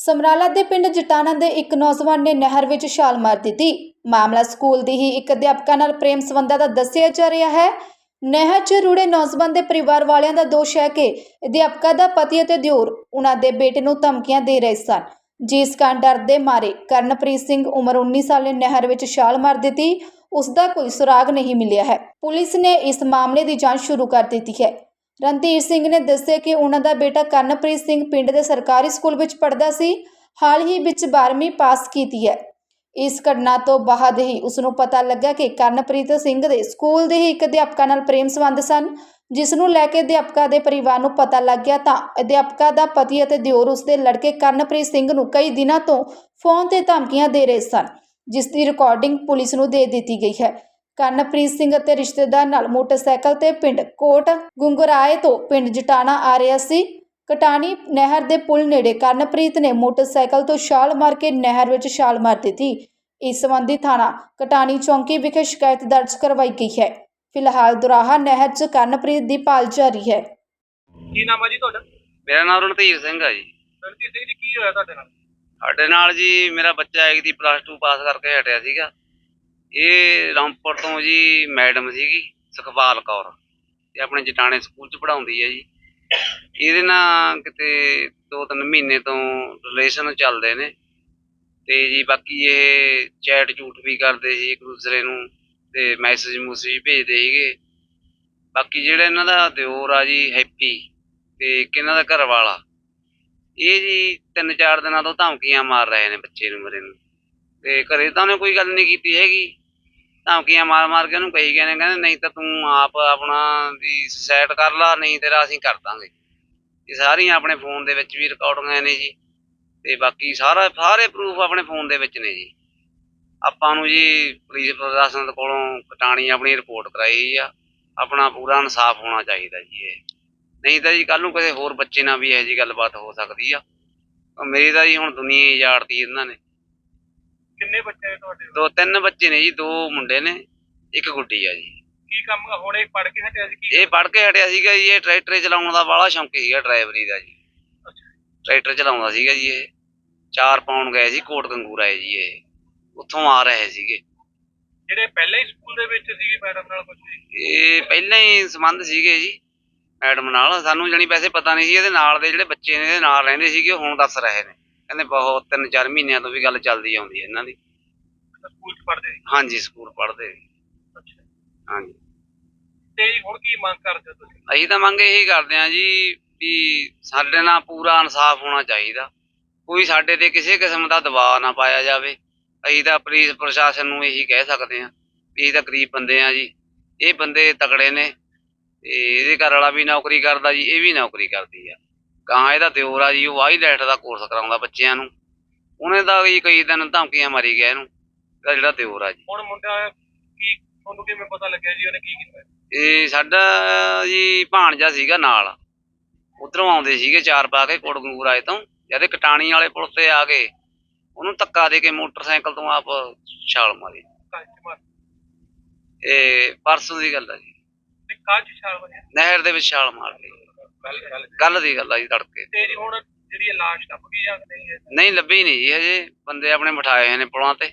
ਸਮਰਾਲਾ ਦੇ ਪਿੰਡ ਜਟਾਣਾ ਦੇ ਇੱਕ ਨੌਜਵਾਨ ਨੇ ਨਹਿਰ ਵਿੱਚ ਛਾਲ ਮਾਰ ਦਿੱਤੀ। ਮਾਮਲਾ ਸਕੂਲ ਦੀ ਹੀ ਇੱਕ ਅਧਿਆਪਕਾ ਨਾਲ ਪ੍ਰੇਮ ਸੰਬੰਧਾਂ ਦਾ ਦੱਸਿਆ ਜਾ ਰਿਹਾ ਹੈ। ਨਹਿਰ 'ਚ ਰੁੜੇ ਨੌਜਵਾਨ ਦੇ ਪਰਿਵਾਰ ਵਾਲਿਆਂ ਦਾ ਦੋਸ਼ ਹੈ ਕਿ ਅਧਿਆਪਕਾ ਦਾ ਪਤੀ ਅਤੇ ਦਿਓਰ ਉਹਨਾਂ ਦੇ ਬੇਟੇ ਨੂੰ ਧਮਕੀਆਂ ਦੇ ਰਹੇ ਸਨ। ਜਿਸ ਕਾਰਨ ਡਰ ਦੇ ਮਾਰੇ ਕਰਨਪ੍ਰੀਤ ਸਿੰਘ ਉਮਰ 19 ਸਾਲ ਨੇ ਨਹਿਰ ਵਿੱਚ ਛਾਲ ਮਾਰ ਦਿੱਤੀ। ਉਸ ਦਾ ਕੋਈ ਸੁਰਾਗ ਨਹੀਂ ਮਿਲਿਆ ਹੈ। ਪੁਲਿਸ ਨੇ ਇਸ ਮਾਮਲੇ ਦੀ ਜਾਂਚ ਸ਼ੁਰੂ ਕਰ ਦਿੱਤੀ ਹੈ। ਰਣਧੀਰ ਸਿੰਘ ਨੇ ਦੱਸਿਆ ਕਿ ਉਹਨਾਂ ਦਾ ਬੇਟਾ ਕਰਨਪ੍ਰੀਤ ਸਿੰਘ ਪਿੰਡ ਦੇ ਸਰਕਾਰੀ ਸਕੂਲ ਵਿੱਚ ਪੜ੍ਹਦਾ ਸੀ, ਹਾਲ ਹੀ ਵਿੱਚ 12ਵੀਂ ਪਾਸ ਕੀਤੀ ਹੈ। ਇਸ ਘਟਨਾ ਤੋਂ ਬਾਅਦ ਹੀ ਉਸ ਨੂੰ ਪਤਾ ਲੱਗਾ ਕਿ ਕਰਨਪ੍ਰੀਤ ਸਿੰਘ ਦੇ ਸਕੂਲ ਦੇ ਹੀ ਇੱਕ ਅਧਿਆਪਕਾ ਨਾਲ ਪ੍ਰੇਮ ਸੰਬੰਧ ਸਨ, ਜਿਸ ਨੂੰ ਲੈ ਕੇ ਅਧਿਆਪਕਾ ਦੇ ਪਰਿਵਾਰ ਨੂੰ ਪਤਾ ਲੱਗ ਗਿਆ ਤਾਂ ਅਧਿਆਪਕਾ ਦਾ ਪਤੀ ਅਤੇ ਦਿਓਰ ਉਸਦੇ ਲੜਕੇ ਕਰਨਪ੍ਰੀਤ ਸਿੰਘ ਨੂੰ ਕਈ ਦਿਨਾਂ ਤੋਂ ਫੋਨ ਤੇ ਧਮਕੀਆਂ ਦੇ ਰਹੇ ਸਨ, ਜਿਸ ਦੀ ਰਿਕਾਰਡਿੰਗ ਪੁਲਿਸ ਨੂੰ ਦੇ ਦਿੱਤੀ ਗਈ ਹੈ। ਕਰਨਪ੍ਰੀਤ ਸਿੰਘ ਅਤੇ ਰਿਸ਼ਤੇਦਾਰ ਨਾਲ ਮੋਟਰਸਾਈਕਲ ਤੇ ਪਿੰਡ ਕੋਟ ਗੁੰਗਰਾਏ ਤੋਂ ਪਿੰਡ ਜਟਾਣਾ ਆ ਰਿਹਾ ਸੀ। ਕਟਾਣੀ ਨਹਿਰ ਦੇ ਪੁਲ ਨੇੜੇ ਕਰਨਪ੍ਰੀਤ ਨੇ ਮੋਟਰਸਾਈਕਲ ਤੋਂ ਛਾਲ ਮਾਰ ਕੇ ਨਹਿਰ ਵਿੱਚ ਛਾਲ ਮਾਰ ਦਿੱਤੀ। ਇਸ ਸੰਬੰਧੀ ਥਾਣਾ ਕਟਾਣੀ ਚੌਂਕੀ ਵਿਖੇ ਸ਼ਿਕਾਇਤ ਦਰਜ ਕਰਵਾਈ ਗਈ ਹੈ। ਫਿਲਹਾਲ ਦੁਰਾਹਾ ਨਹਿਰ 'ਚ ਕਰਨਪ੍ਰੀਤ ਦੀ ਭਾਲ ਜਾਰੀ ਹੈ। ਕੀ ਨਾਮ ਆ ਜੀ ਤੁਹਾਡਾ? ਮੇਰਾ ਨਾਮ ਰਣਧੀਰ ਸਿੰਘ ਆ ਜੀ। ਰਣਜੀਤ ਸਿੰਘ ਜੀ ਕੀ ਹੋਇਆ ਤੁਹਾਡੇ ਨਾਲ? ਸਾਡੇ ਨਾਲ ਜੀ ਮੇਰਾ ਬੱਚਾ ਇੱਕ ਦੀ ਪਲੱਸ 2 ਪਾਸ ਕਰਕੇ ਹਟਿਆ ਸੀਗਾ। ਇਹ ਰਾਮਪੁਰ ਤੋਂ ਜੀ ਮੈਡਮ ਸੀਗੀ, ਸੁਖਪਾਲ ਕੌਰ। ਤੇ ਆਪਣੇ ਜਟਾਣੇ ਸਕੂਲ ਚ ਪੜਾਉਂਦੀ ਹੈ ਜੀ। ਇਹਦੇ ਨਾਲ ਕਿਤੇ ਦੋ ਤਿੰਨ ਮਹੀਨੇ ਤੋਂ ਰਿਲੇਸ਼ਨ ਚੱਲਦੇ ਨੇ। ਤੇ ਜੀ ਬਾਕੀ ਇਹ ਚੈਟ ਝੂਠ ਵੀ ਕਰਦੇ ਸੀ ਇੱਕ ਦੂਸਰੇ ਨੂੰ ਤੇ ਮੈਸੇਜ ਮੂਸੇਜ ਭੇਜਦੇ ਸੀਗੇ। ਬਾਕੀ ਜਿਹੜਾ ਇਹਨਾਂ ਦਾ ਦਿਓਰ ਆ ਜੀ, ਹੈਪੀ, ਤੇ ਇੱਕ ਇਹਨਾਂ ਦਾ ਘਰ ਵਾਲਾ ਇਹ ਜੀ ਤਿੰਨ ਚਾਰ ਦਿਨਾਂ ਤੋਂ ਧਮਕੀਆਂ ਮਾਰ ਰਹੇ ਨੇ ਬੱਚੇ ਨੂੰ, ਮੇਰੇ ਨੂੰ। ਤੇ ਘਰੇ ਤਾਂ ਉਹਨੇ ਕੋਈ ਗੱਲ ਨਹੀਂ ਕੀਤੀ ਹੈਗੀ। ਧਮਕੀਆਂ ਮਾਰ ਮਾਰ ਕੇ ਉਹਨੂੰ ਕਹੀ ਗਏ ਨੇ ਕਹਿੰਦੇ ਨਹੀਂ ਤਾਂ ਤੂੰ ਆਪ ਆਪਣਾ ਵੀ ਸੁਸਾਇਡ ਕਰ ਲਾ, ਨਹੀਂ ਤੇਰਾ ਅਸੀਂ ਕਰ ਦਾਂਗੇ। ਇਹ ਸਾਰੀਆਂ ਆਪਣੇ ਫੋਨ ਦੇ ਵਿੱਚ ਵੀ ਰਿਕਾਰਡਿੰਗਾਂ ਨੇ ਜੀ। ਤੇ ਬਾਕੀ ਸਾਰਾ, ਸਾਰੇ ਪ੍ਰੂਫ ਆਪਣੇ ਫੋਨ ਦੇ ਵਿੱਚ ਨੇ ਜੀ। ਆਪਾਂ ਨੂੰ ਜੀ ਪੁਲਿਸ ਪ੍ਰਸ਼ਾਸਨ ਕੋਲੋਂ ਕਟਾਣੀ ਆਪਣੀ ਰਿਪੋਰਟ ਕਰਾਈ ਆ। ਆਪਣਾ ਪੂਰਾ ਇਨਸਾਫ ਹੋਣਾ ਚਾਹੀਦਾ ਜੀ ਇਹ। ਨਹੀਂ ਤਾਂ ਜੀ ਕੱਲ ਨੂੰ ਕਿਸੇ ਹੋਰ ਬੱਚੇ ਨਾਲ ਵੀ ਇਹੋ ਜੀ ਗੱਲਬਾਤ ਹੋ ਸਕਦੀ ਆ। ਮੇਰੀ ਤਾਂ ਜੀ ਹੁਣ ਦੁਨੀਆ ਹੀ ਉਜਾੜਤੀ ਇਹਨਾਂ ਨੇ। ਕਿੰਨੇ ਬੱਚੇ ਨੇ ਤੁਹਾਡੇ ਦੋ ਤਿੰਨ ਬੱਚੇ ਨੇ ਜੀ ਦੋ ਮੁੰਡੇ ਨੇ ਇੱਕ ਗੁੱਡੀ ਆ ਜੀ। ਕੀ ਕੰਮ ਹੁਣ ਇਹ ਪੜ ਕੇ ਹਟਿਆ ਸੀ ਕੀ ਇਹ ਪੜ੍ਹ ਕੇ ਹਟਿਆ ਸੀਗਾ ਜੀ ਇਹ ਟਰੈਕਟਰ ਚਲਾਉਣ ਦਾ ਬਾਹਲਾ ਸ਼ੌਂਕ ਸੀਗਾ ਡਰਾਈਵਰੀ ਦਾ ਜੀ। ਟਰੈਕਟਰ ਚਲਾਉਂਦਾ ਸੀਗਾ ਜੀ ਇਹ। ਚਾਰ ਪਾਉਣ ਗਏ ਸੀ ਕੋਟ ਗੰਗੂਰਾ ਹੈ ਜੀ ਇਹ। ਉੱਥੋਂ ਆ ਰਹੇ ਸੀਗੇ। ਜਿਹੜੇ ਪਹਿਲਾਂ ਹੀ ਸਕੂਲ ਦੇ ਵਿੱਚ ਸੀਗੇ ਮੈਡਮ ਨਾਲ ਕੁਝ ਇਹ ਪਹਿਲਾਂ ਹੀ ਸੰਬੰਧ ਸੀਗੇ ਜੀ ਮੈਡਮ ਨਾਲ। ਸਾਨੂੰ ਜਾਣੀ ਵੈਸੇ ਪਤਾ ਨਹੀਂ ਸੀ ਇਹਦੇ ਨਾਲ ਦੇ ਜਿਹੜੇ ਬੱਚੇ ਨੇ ਇਹਦੇ ਨਾਲ ਰਹਿੰਦੇ ਸੀਗੇ ਉਹ ਹੁਣ ਦੱਸ ਰਹੇ ਨੇ। ਕਹਿੰਦੇ ਬਹੁਤ ਤਿੰਨ ਚਾਰ ਮਹੀਨਿਆਂ ਤੋਂ ਵੀ ਗੱਲ ਚੱਲਦੀ ਆਉਂਦੀ ਹੈ ਇਹਨਾਂ ਦੀ। ਸਕੂਲ ਚ ਪੜਦੇ ਸੀ? ਹਾਂਜੀ ਸਕੂਲ ਪੜ੍ਹਦੇ ਅੱਛਾ। ਹਾਂਜੀ। ਤੇ ਹੁਣ ਕੀ ਮੰਗ ਕਰਦੇ ਹੋ ਤੁਸੀਂ? ਅਸੀਂ ਤਾਂ ਮੰਗ ਇਹੀ ਕਰਦੇ ਹਾਂ ਜੀ ਵੀ ਸਾਡੇ ਨਾਲ ਪੂਰਾ ਇਨਸਾਫ ਹੋਣਾ ਚਾਹੀਦਾ। ਕੋਈ ਸਾਡੇ ਤੇ ਕਿਸੇ ਕਿਸਮ ਦਾ ਦਬਾਅ ਨਾ ਪਾਇਆ ਜਾਵੇ। ਅਸੀਂ ਤਾਂ ਪੁਲਿਸ ਪ੍ਰਸ਼ਾਸਨ ਨੂੰ ਇਹੀ ਕਹਿ ਸਕਦੇ ਹਾਂ ਵੀ ਅਸੀਂ ਤਾਂ ਗਰੀਬ ਬੰਦੇ ਆ ਜੀ। ਇਹ ਬੰਦੇ ਤਕੜੇ ਨੇ ਤੇ ਇਹਦੇ ਘਰ ਵਾਲਾ ਵੀ ਨੌਕਰੀ ਕਰਦਾ ਜੀ ਇਹ ਵੀ ਨੌਕਰੀ ਕਰਦੀ ਆ। ਗਾਂ ਇਹਦਾ ਦਿਓਰ ਆ ਜੀ ਉਹ ਵਾਈਲੈਟ ਦਾ ਕੋਰਸ ਕਰਾਉਂਦਾ ਬੱਚਿਆਂ ਨੂੰ। ਉਹਨੇ ਤਾਂ ਜੀ ਕਈ ਦਿਨ ਧਮਕੀਆਂ ਮਾਰੀ ਗਿਆ ਇਹਨੂੰ ਇਹਦਾ ਜਿਹੜਾ ਦਿਓਰ ਆ ਜੀ। ਹੁਣ ਮੁੰਡਾ ਕੀ ਤੁਹਾਨੂੰ ਕਿਵੇਂ ਪਤਾ ਲੱਗਿਆ ਜੀ ਉਹਨੇ ਕੀ ਕੀਤਾ? ਇਹ ਸਾਡਾ ਜੀ ਭਾਣਜਾ ਸੀਗਾ ਨਾਲ। ਉਧਰੋਂ ਆਉਂਦੇ ਸੀਗੇ ਚਾਰ ਪਾ ਕੇ ਕੋਟਗੰਗੂਰ ਆਏ ਤੋਂ। ਜਦ ਕਟਾਣੀ ਵਾਲੇ ਪੁਲ ਤੇ ਆ ਗਏ ਉਹਨੂੰ ਧੱਕਾ ਦੇ ਕੇ ਮੋਟਰਸਾਈਕਲ ਤੋਂ ਆਪ ਛਾਲ ਮਾਰੀ। ਮਾਰ। ਇਹ ਪਰਸੋਂ ਦੀ ਗੱਲ ਆ ਜੀ। ਕਾਜ ਚ ਛਾਲ ਵਜਿਆ ਨਹਿਰ ਦੇ ਵਿੱਚ ਛਾਲ ਮਾਰ ਲਈ। ਕੱਲ ਦੀ ਗੱਲ ਆ ਜੀ ਤੜਕੇ। ਤੇ ਜੀ ਹੁਣ ਜਿਹੜੀ ਇਹ ਲਾਸ਼ ਲੱਭ ਗਈ ਜਾਂ ਨਹੀਂ ਹੈ ਨਹੀਂ ਲੱਭੀ ਨਹੀਂ ਜੀ ਹਜੇ। ਬੰਦੇ ਆਪਣੇ ਬਿਠਾਏ ਹੋਏ ਨੇ ਪੁਲਾਂ ਤੇ।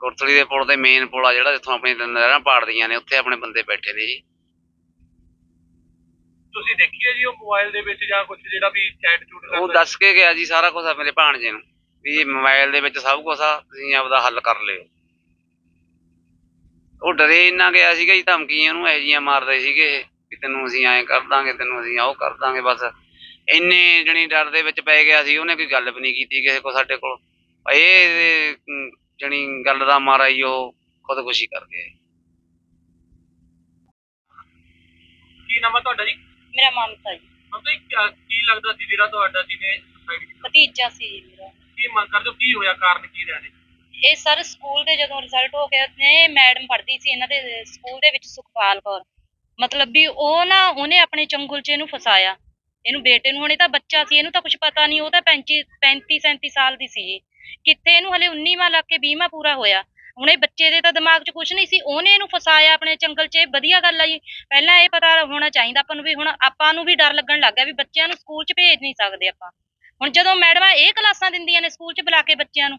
ਕੁਰਥਲੀ ਦੇ ਪੁਲ ਤੇ ਮੇਨ ਪੁਲ ਆ ਜਿਹੜਾ ਜਿੱਥੋਂ ਆਪਣੀ ਨਹਿਰਾਂ ਪਾੜਦੀਆਂ ਨੇ ਉੱਥੇ ਆਪਣੇ ਬੰਦੇ ਬੈਠੇ ਨੇ ਜੀ। ਤੁਸੀਂ ਦੇਖੀਏ ਜੀ ਉਹ ਮੋਬਾਈਲ ਦੇ ਵਿੱਚ ਜਾਂ ਕੁਝ ਜਿਹੜਾ ਵੀ ਚੈਟ ਚੂਟ ਉਹ ਕਰਦਾ ਦੱਸ ਕੇ ਗਿਆ ਜੀ ਸਾਰਾ ਕੁਝ ਮੇਰੇ ਭਾਣਜੇ ਨੂੰ ਵੀ ਮੋਬਾਈਲ ਦੇ ਵਿੱਚ ਸਭ ਕੁਝ ਆ ਤੁਸੀਂ ਆਪਦਾ ਹੱਲ ਕਰ ਲਿਓ। ਉਹ ਡਰੇ ਇੰਨਾ ਗਿਆ ਸੀਗਾ ਜੀ ਧਮਕੀਆਂ ਨੂੰ ਇਹੋ ਜਿਹੀਆਂ ਮਾਰਦੇ ਸੀਗੇ ਇਹ, ਵੀ ਤੈਨੂੰ ਅਸੀਂ ਐਂ ਕਰ ਦਾਂਗੇ ਤੈਨੂੰ ਅਸੀਂ ਉਹ ਕਰ ਦਾਂਗੇ ਬਸ। ਇੰਨੇ ਜਣੀ ਡਰ ਦੇ ਵਿੱਚ ਪੈ ਗਿਆ ਸੀ ਉਹਨੇ ਕੋਈ ਗੱਲ ਵੀ ਨਹੀਂ ਕੀਤੀ ਕਿਸੇ ਕੋ ਸਾਡੇ ਕੋਲ। ਇਹ ਜਣੀ ਗੱਲ ਦਾ ਮਾਰਾ ਹੀ ਉਹ ਖੁਦਕੁਸ਼ੀ ਕਰ ਗਿਆ ਕੀ ਨਾਮ ਹੈ ਤੁਹਾਡਾ ਜੀ? ਮੇਰਾ ਮਮਤਾ ਜੀ। ਮਤਲਬ ਕੀ ਲੱਗਦਾ ਸੀ ਜਿਹੜਾ ਤੁਹਾਡਾ ਜਿਹਨੇ ਸੁਸਾਈਡ ਕੀਤਾ ਭਤੀਜਾ ਸੀ ਜੀ ਮੇਰਾ। ਕੀ ਮੰਗ ਕਰਦੇ ਹੋ ਕੀ ਹੋਇਆ ਕਾਰਨ ਕੀ ਰਿਹਾ ਨੇ ਇਹ ਸਰ ਸਕੂਲ ਦੇ ਜਦੋਂ ਰਿਜ਼ਲਟ ਹੋ ਗਿਆ ਨੇ ਮੈਡਮ ਪੜ੍ਹਦੀ ਸੀ ਇਹਨਾਂ ਦੇ ਸਕੂਲ ਦੇ ਵਿੱਚ ਸੁਖਪਾਲ ਕੌਰ। ਮਤਲਬ ਵੀ ਉਹ ਨਾ, ਉਹਨੇ ਆਪਣੇ ਚੰਗੁਲ 'ਚ ਇਹਨੂੰ ਫਸਾਇਆ। ਇਹਨੂੰ ਬੇਟੇ ਨੂੰ, ਹੁਣੇ ਤਾਂ ਬੱਚਾ ਸੀ, ਇਹਨੂੰ ਤਾਂ ਕੁਝ ਪਤਾ ਨਹੀਂ, ਉਹ ਤਾਂ 35 35 37 ਸਾਲ ਦੀ ਸੀ ਜੀ ਕਿੱਥੇ ਇਹਨੂੰ ਹਲੇ 19ਵਾਂ ਲੱਗ ਕੇ 20ਵਾਂ ਪੂਰਾ ਹੋਇਆ। ਹੁਣ ਇਹ ਬੱਚੇ ਦੇ ਤਾਂ ਦਿਮਾਗ 'ਚ ਕੁਝ ਨਹੀਂ ਸੀ, ਉਹਨੇ ਇਹਨੂੰ ਫਸਾਇਆ ਆਪਣੇ ਚੰਗਲ 'ਚ, ਇਹ ਵਧੀਆ ਗੱਲ ਆ ਜੀ। ਪਹਿਲਾਂ ਇਹ ਪਤਾ ਹੋਣਾ ਚਾਹੀਦਾ ਆਪਾਂ ਨੂੰ ਵੀ, ਹੁਣ ਆਪਾਂ ਨੂੰ ਵੀ ਡਰ ਲੱਗਣ ਲੱਗ ਗਿਆ ਵੀ ਬੱਚਿਆਂ ਨੂੰ ਸਕੂਲ 'ਚ ਭੇਜ ਨਹੀਂ ਸਕਦੇ ਆਪਾਂ। ਹੁਣ ਜਦੋਂ ਮੈਡਮਾਂ ਇਹ ਕਲਾਸਾਂ ਦਿੰਦੀਆਂ ਨੇ ਸਕੂਲ 'ਚ ਬੁਲਾ ਕੇ ਬੱਚਿਆਂ ਨੂੰ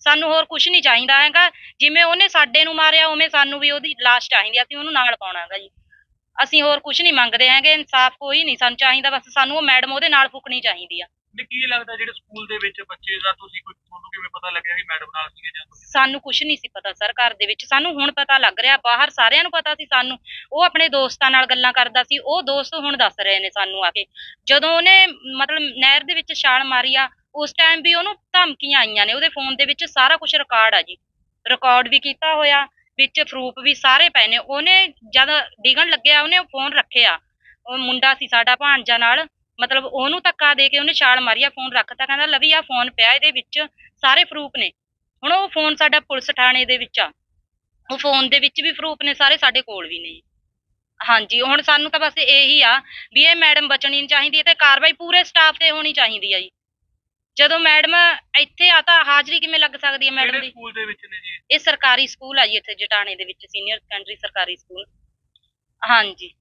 ਸਾਨੂੰ ਹੋਰ ਕੁਝ ਨਹੀਂ ਚਾਹੀਦਾ ਹੈਗਾ। ਜਿਵੇਂ ਉਹਨੇ ਸਾਡੇ ਨੂੰ ਮਾਰਿਆ ਉਵੇਂ ਸਾਨੂੰ ਵੀ ਉਹਦੀ ਲਾਸ਼ ਚਾਹੀਦੀ ਆ, ਅਸੀਂ ਉਹਨੂੰ ਨਾਲ ਪਾਉਣਾ ਹੈਗਾ ਜੀ। ਅਸੀਂ ਹੋਰ ਕੁਝ ਨਹੀਂ ਮੰਗਦੇ ਹੈਗੇ ਇਨਸਾਫ ਕੋਈ ਨਹੀਂ ਸਾਨੂੰ ਚਾਹੀਦਾ ਬਸ ਸਾਨੂੰ ਉਹ ਮੈਡਮ ਉਹਦੇ ਨਾਲ ਫੁਕਣੀ ਚਾਹੀਦੀ ਆ। ਤੇ ਕੀ ਲੱਗਦਾ ਜਿਹੜੇ ਸਕੂਲ ਦੇ ਵਿੱਚ ਬੱਚੇ ਦਾ ਤੁਸੀਂ ਕੋਈ ਤੁਹਾਨੂੰ ਕਿਵੇਂ ਪਤਾ ਲੱਗਿਆ ਕਿ ਮੈਡਮ ਨਾਲ ਸੀਗੇ ਜਾਂ ਤੁਸੀਂ ਸਾਨੂੰ ਕੁਝ ਨਹੀਂ ਸੀ ਪਤਾ ਸਰ ਘਰ ਦੇ ਵਿੱਚ। ਸਾਨੂੰ ਹੁਣ ਪਤਾ ਲੱਗ ਰਿਹਾ ਬਾਹਰ ਸਾਰਿਆਂ ਨੂੰ ਪਤਾ ਸੀ ਸਾਨੂੰ। ਉਹ ਆਪਣੇ ਦੋਸਤਾਂ ਨਾਲ ਗੱਲਾਂ ਕਰਦਾ ਸੀ ਉਹ ਦੋਸਤ ਹੁਣ ਦੱਸ ਰਹੇ ਨੇ ਸਾਨੂੰ ਆ ਕੇ। ਜਦੋਂ ਉਹਨੇ ਮਤਲਬ ਨਹਿਰ ਦੇ ਵਿੱਚ ਛਾਲ ਮਾਰੀ ਆ ਉਸ ਟਾਈਮ ਵੀ ਉਹਨੂੰ ਧਮਕੀਆਂ ਆਈਆਂ ਨੇ, ਉਹਦੇ ਫੋਨ ਦੇ ਵਿੱਚ ਸਾਰਾ ਕੁਝ ਰਿਕਾਰਡ ਆ ਜੀ। ਰਿਕਾਰਡ ਵੀ ਕੀਤਾ ਹੋਇਆ, ਵਿੱਚ ਪ੍ਰੂਫ ਵੀ ਸਾਰੇ ਪਏ ਨੇ। ਉਹਨੇ ਜਦ ਡਿਗਣ ਲੱਗਿਆ, ਉਹਨੇ ਫੋਨ ਰੱਖਿਆ। ਉਹ ਮੁੰਡਾ ਸੀ ਸਾਡਾ ਭਾਂਜਾ ਨਾਲ, ਮਤਲਬ ਉਹਨੂੰ ਧੱਕਾ ਦੇ ਕੇ ਉਹਨੇ ਛਾਲ ਮਾਰੀ, ਆ ਫੋਨ ਰੱਖਤਾ, ਕਹਿੰਦਾ, ਲਵੀ, ਆ ਫੋਨ ਪਿਆ ਇਹਦੇ ਵਿੱਚ, ਸਾਰੇ ਪ੍ਰੂਫ ਨੇ। ਹੁਣ ਉਹ ਫੋਨ ਸਾਡਾ ਪੁਲਿਸ ਥਾਣੇ ਦੇ ਵਿੱਚ ਆ। ਉਹ ਫੋਨ ਦੇ ਵਿੱਚ ਵੀ ਪ੍ਰੂਫ ਨੇ, ਸਾਰੇ ਸਾਡੇ ਕੋਲ ਵੀ ਨੇ ਹਾਂਜੀ, ਹੁਣ ਸਾਨੂੰ ਤਾਂ ਬਸ ਇਹੀ ਆ ਵੀ ਇਹ ਮੈਡਮ ਬਚਣੀ ਨਹੀਂ ਚਾਹੀਦੀ ਤੇ ਕਾਰਵਾਈ ਪੂਰੇ ਸਟਾਫ ਤੇ ਹੋਣੀ ਚਾਹੀਦੀ ਆ ਜੀ। ਜਦੋਂ ਮੈਡਮ ਇੱਥੇ ਆ ਤਾਂ ਹਾਜ਼ਰੀ ਕਿਵੇਂ ਲੱਗ ਸਕਦੀ ਹੈ ਮੈਡਮ ਕਿਹੜੇ ਦੀ? ਸਕੂਲ ਦੇ ਵਿੱਚ ਨੇ ਜੀ? ਇਹ ਸਰਕਾਰੀ ਸਕੂਲ ਆ ਜੀ ਇੱਥੇ ਜਟਾਣੇ ਦੇ ਵਿੱਚ ਸੀਨੀਅਰ ਸੈਕੰਡਰੀ ਸਰਕਾਰੀ ਸਕੂਲ। ਹਾਂਜੀ।